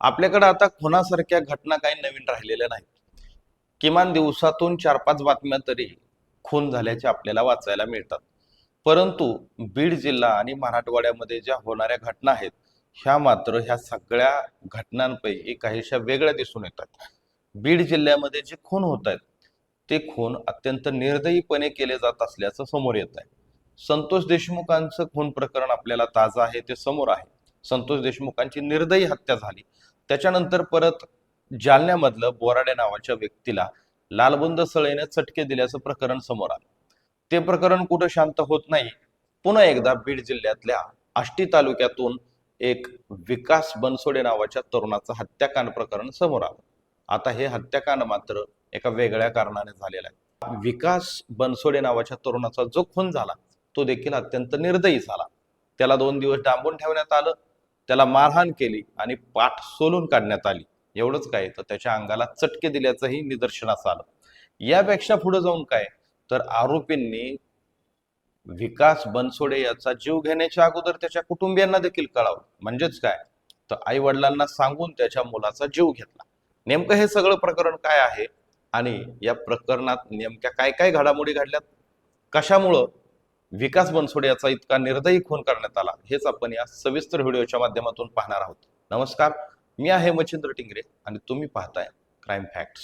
आपल्याकडे आता खुनासारख्या घटना काही नवीन राहिलेल्या नाहीत. किमान दिवसातून चार पाच बातम्या तरी खून झाल्याचे आपल्याला वाचायला मिळतात. परंतु बीड जिल्हा आणि मराठवाड्यामध्ये ज्या होणाऱ्या घटना आहेत ह्या मात्र ह्या सगळ्या घटनांपैकी काहीशा वेगळ्या दिसून येतात. बीड जिल्ह्यामध्ये जे खून होत आहेत ते खून अत्यंत निर्दयीपणे केले जात असल्याचं समोर येत आहे. संतोष देशमुखांचं खून प्रकरण आपल्याला ताजं आहे ते समोर आहे. संतोष देशमुखांची निर्दयी हत्या झाली. त्याच्यानंतर परत जालन्यामधलं बोराडे नावाच्या व्यक्तीला लालबुंद सळेने चटके दिल्याचं प्रकरण समोर आलं. ते प्रकरण कुठं शांत होत नाही पुन्हा एकदा बीड जिल्ह्यातल्या आष्टी तालुक्यातून एक विकास बनसोडे नावाच्या तरुणाचं हत्याकांड प्रकरण समोर आलं. आता हे हत्याकांड मात्र एका वेगळ्या कारणाने झालेलं आहे. विकास बनसोडे नावाच्या तरुणाचा जो खून झाला तो देखील अत्यंत निर्दयी झाला. त्याला दोन दिवस डांबून ठेवण्यात आलं. त्याला मारहाण केली आणि पाठ सोलून काढण्यात आली. एवढंच काय? तर त्याच्या अंगाला चटके दिल्याचंही निदर्शनास आलं. यापेक्षा पुढे जाऊन काय? तर आरोपींनी विकास बनसोडे याचा जीव घेण्याच्या अगोदर त्याच्या कुटुंबियांना देखील कळावं. म्हणजेच काय? तर आई वडिलांना सांगून त्याच्या मुलाचा जीव घेतला. नेमकं हे सगळं प्रकरण काय आहे? आणि या प्रकरणात नेमक्या काय काय घडामोडी घडल्यात? कशामुळं विकास बनसोडे याचा इतका निर्दयी खून करण्यात आला हेच आपण या सविस्तर व्हिडिओच्या माध्यमातून पाहणार आहोत. नमस्कार मी आहे मच्छिंद्र टिंगरे आणि तुम्ही पाहताय क्राईम फॅक्ट्स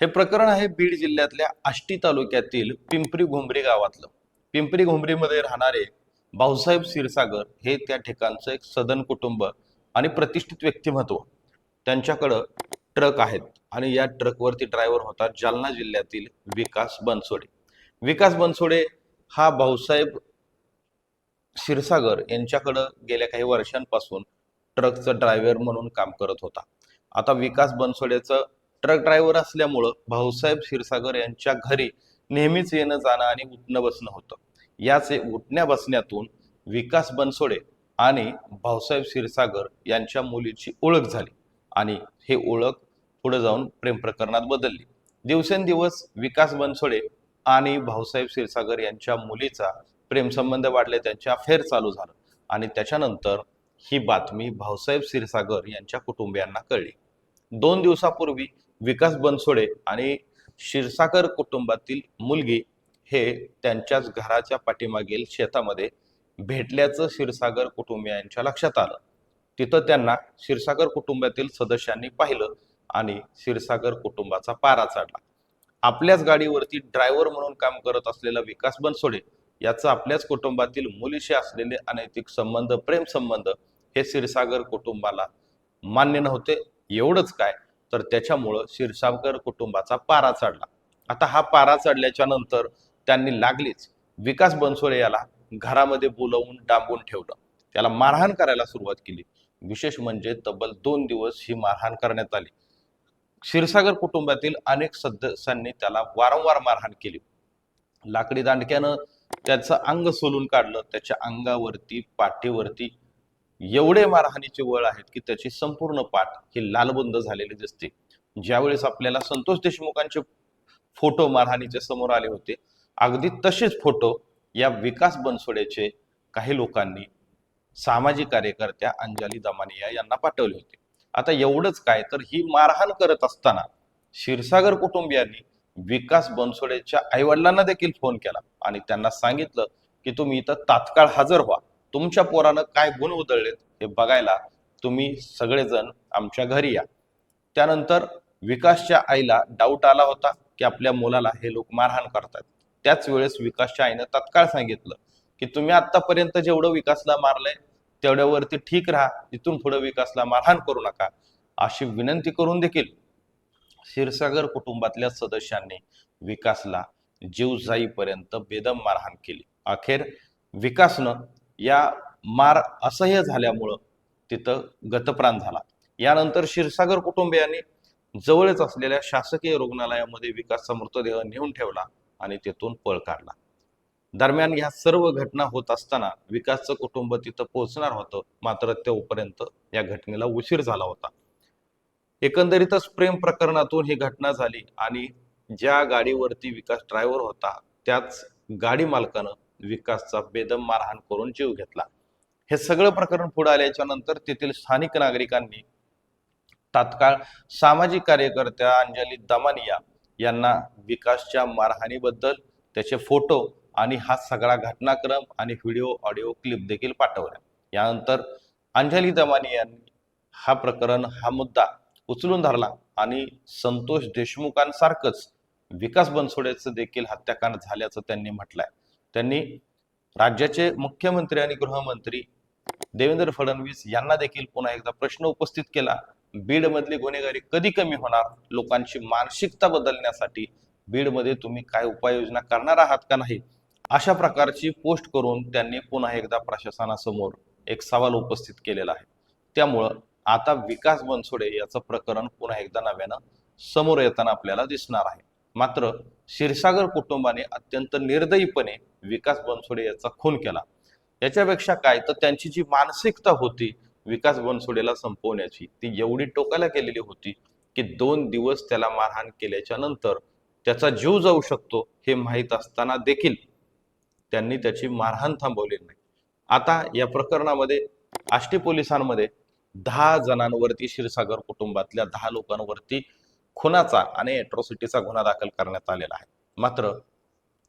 हे प्रकरण आहे बीड जिल्ह्यातल्या आष्टी तालुक्यातील पिंपरी घुमरी गावातलं. पिंपरी घुमरीमध्ये राहणारे भाऊसाहेब क्षीरसागर हे त्या ठिकाणचं एक सदन कुटुंब आणि प्रतिष्ठित व्यक्तिमत्व. त्यांच्याकडं ट्रक आहेत आणि या ट्रकवरती ड्रायव्हर होता जालना जिल्ह्यातील विकास बनसोडे. विकास बनसोडे हा भाऊसाहेब क्षीरसागर यांच्याकडं गेल्या काही वर्षांपासून ट्रकचं ड्रायव्हर म्हणून काम करत होता. आता विकास बनसोडेचं ट्रक ड्रायव्हर असल्यामुळं भाऊसाहेब क्षीरसागर यांच्या घरी नेहमीच येणं जाणं आणि उठणं बसणं होतं. याच उठण्या बसण्यातून विकास बनसोडे आणि भाऊसाहेब क्षीरसागर यांच्या मुलीची ओळख झाली आणि हे ओळख पुढे जाऊन प्रेम प्रकरणात बदलली. दिवसेंदिवस विकास बनसोडे आणि भाऊसाहेब क्षीरसागर यांच्या मुलीचा प्रेमसंबंध वाढले त्यांचे अफेअर चालू झालं. आणि त्याच्यानंतर ही बातमी भाऊसाहेब क्षीरसागर यांच्या कुटुंबियांना कळली. दोन दिवसापूर्वी विकास बनसोडे आणि क्षीरसागर कुटुंबातील मुलगी हे त्यांच्याच घराच्या पाठीमागील शेतामध्ये भेटल्याचं क्षीरसागर कुटुंबियांच्या लक्षात आलं. तिथं त्यांना क्षीरसागर कुटुंबातील सदस्यांनी पाहिलं आणि क्षीरसागर कुटुंबाचा पारा चढला. आपल्याच गाडीवरती ड्रायव्हर म्हणून काम करत असलेला विकास बनसोडे याचा आपल्याच कुटुंबातील मुलीशी असलेले अनैतिक संबंध प्रेम संबंध हे क्षीरसागर कुटुंबाला मान्य नव्हते. एवढंच काय? तर त्याच्यामुळं क्षीरसागर कुटुंबाचा पारा चढला. आता हा पारा चढल्याच्या नंतर त्यांनी लागलीच विकास बनसोडे याला घरामध्ये बोलवून डांबून ठेवलं. त्याला मारहाण करायला सुरुवात केली. विशेष म्हणजे तब्बल दोन दिवस ही मारहाण करण्यात आली. क्षीरसागर कुटुंबातील अनेक सदस्यांनी त्याला वारंवार मारहाण केली. लाकडी दांडक्यानं त्याचं अंग सोलून काढलं. त्याच्या अंगावरती पाठीवरती एवढे मारहाणीचे वळ आहेत की त्याची संपूर्ण पाठ ही लालबंद झालेली दिसते. ज्यावेळेस आपल्याला संतोष देशमुखांचे फोटो मारहाणीचे समोर आले होते अगदी तसेच फोटो या विकास बनसोडेचे काही लोकांनी सामाजिक कार्यकर्त्या अंजली दमानिया यांना पाठवले होते. आता एवढंच काय तर ही मारहाण करत असताना क्षीरसागर कुटुंबियांनी विकास बनसोडेच्या आईवडिलांना देखील फोन केला आणि त्यांना सांगितलं की तुम्ही इथं तात्काळ हजर व्हा. तुमच्या पोरानं काय गुण उधळलेत हे बघायला तुम्ही सगळेजण आमच्या घरी या. त्यानंतर विकासच्या आईला डाऊट आला होता की आपल्या मुलाला हे लोक मारहाण करतात त्याच वेळेस विकासच्या आईनं तात्काळ सांगितलं की तुम्ही आतापर्यंत जेवढं विकासला मारलंय तेवढ्यावरती ठीक राहा इथून पुढे विकासला मारहाण करू नका अशी विनंती करून देखील क्षीरसागर कुटुंबातल्या सदस्यांनी विकासला जीव जाईपर्यंत बेदम मारहाण केली. अखेर विकासनं या मार असह्य झाल्यामुळं तिथं गतप्राण झाला. यानंतर क्षीरसागर कुटुंबियांनी जवळच असलेल्या शासकीय रुग्णालयामध्ये विकासचा मृतदेह नेऊन ठेवला आणि तेथून पळ काढला. दरम्यान ह्या सर्व घटना होत असताना विकासचं कुटुंब तिथं पोहोचणार होतं. मात्र तोपर्यंत या घटनेला उशीर झाला होता. एकंदरीतच प्रेम प्रकरणातून ही घटना झाली आणि ज्या गाडीवरती विकास ड्रायव्हर होता त्याच गाडी मालकानं विकासचा बेदम मारहाण करून जीव घेतला. हे सगळं प्रकरण पुढे आल्याच्यानंतर तेथील स्थानिक नागरिकांनी तात्काळ सामाजिक कार्यकर्त्या अंजली दमानिया यांना विकासच्या मारहाणीबद्दल त्याचे फोटो आणि हा सगळा घटनाक्रम आणि व्हिडिओ ऑडिओ क्लिप देखील पाठवल्या. यानंतर अंजली दमानी यांनी हा प्रकरण हा मुद्दा उचलून धरला आणि संतोष देशमुखांसारखंच विकास बनसोडेचं देखील हत्याकांड झाल्याचं त्यांनी म्हटलंय. त्यांनी राज्याचे मुख्यमंत्री आणि गृहमंत्री देवेंद्र फडणवीस यांना देखील पुन्हा एकदा प्रश्न उपस्थित केला. बीडमधली गुन्हेगारी कधी कमी होणार? लोकांची मानसिकता बदलण्यासाठी बीडमध्ये तुम्ही काय उपाययोजना करणार आहात का नाही? अशा प्रकारची पोस्ट करून त्यांनी पुन्हा एकदा प्रशासनासमोर एक सवाल उपस्थित केलेला आहे. त्यामुळं आता विकास बनसोडे याचं प्रकरण पुन्हा एकदा नव्यानं समोर येताना आपल्याला दिसणार आहे. मात्र क्षीरसागर कुटुंबाने अत्यंत निर्दयीपणे विकास बनसोडे याचा खून केला. याच्यापेक्षा काय? तर त्यांची जी मानसिकता होती विकास बनसोडेला संपवण्याची ती एवढी टोकाला गेलेली होती की दोन दिवस त्याला मारहाण केल्याच्यानंतर त्याचा जीव जाऊ शकतो हे माहीत असताना देखील त्यांनी त्याची मारहाण थांबवली नाही. आता या प्रकरणामध्ये आष्टी पोलिसांमध्ये दहा जणांवरती क्षीरसागर कुटुंबातल्या दहा लोकांवरती खुनाचा आणि एट्रॉसिटीचा गुन्हा दाखल करण्यात आलेला आहे. मात्र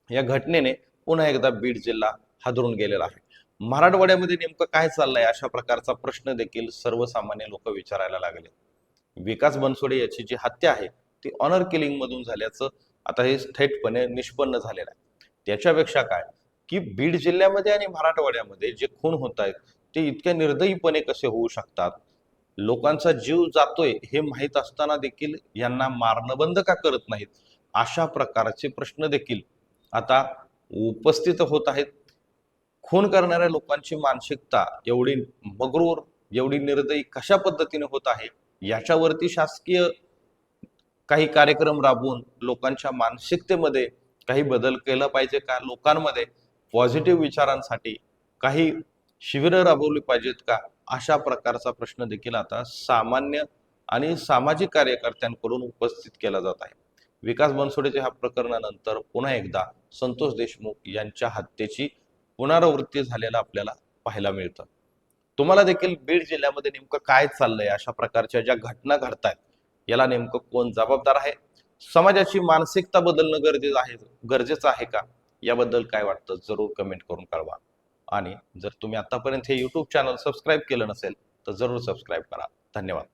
या घटनेने पुन्हा एकदा बीड जिल्हा हादरून गेलेला आहे. मराठवाड्यामध्ये नेमकं काय चाललंय अशा प्रकारचा प्रश्न देखील सर्वसामान्य लोक विचारायला लागले. विकास बनसोडे याची जी हत्या आहे ती ऑनर किलिंग मधून झाल्याचं आता हे थेटपणे निष्पन्न झालेलं आहे. त्याच्यापेक्षा काय? की बीड जिल्ह्यामध्ये आणि मराठवाड्यामध्ये जे खून होत आहेत ते इतक्या निर्दयीपणे कसे होऊ शकतात? लोकांचा जीव जातोय हे माहीत असताना देखील यांना मारणं बंद का करत नाहीत? अशा प्रकारचे प्रश्न देखील आता उपस्थित होत आहेत. खून करणाऱ्या लोकांची मानसिकता एवढी मगरूर एवढी निर्दयी कशा पद्धतीने होत आहे? याच्यावरती शासकीय काही कार्यक्रम राबवून लोकांच्या मानसिकतेमध्ये काही बदल केला पाहिजे का? लोकांमध्ये पॉझिटिव्ह विचारांसाठी काही शिबिरं राबवली पाहिजेत का? अशा प्रकारचा प्रश्न देखील आता सामान्य आणि सामाजिक कार्यकर्त्यांकडून उपस्थित केला जात आहे. विकास बनसोडेच्या ह्या प्रकरणानंतर पुन्हा एकदा संतोष देशमुख यांच्या हत्येची पुनरावृत्ती झालेला आपल्याला पाहायला मिळतं. तुम्हाला देखील बीड जिल्ह्यामध्ये नेमकं काय चाललंय? अशा प्रकारच्या ज्या घटना घडतायत याला नेमकं कोण जबाबदार आहे? समाजाची मानसिकता बदलणं गरजेचं आहे गरजेचं आहे का? याबद्दल काय वाटतं जरूर कमेंट करून कळवा. आणि जर तुम्ही आतापर्यंत हे यूट्यूब चॅनल सबस्क्राईब केलं नसेल तर जरूर सबस्क्राईब करा. धन्यवाद.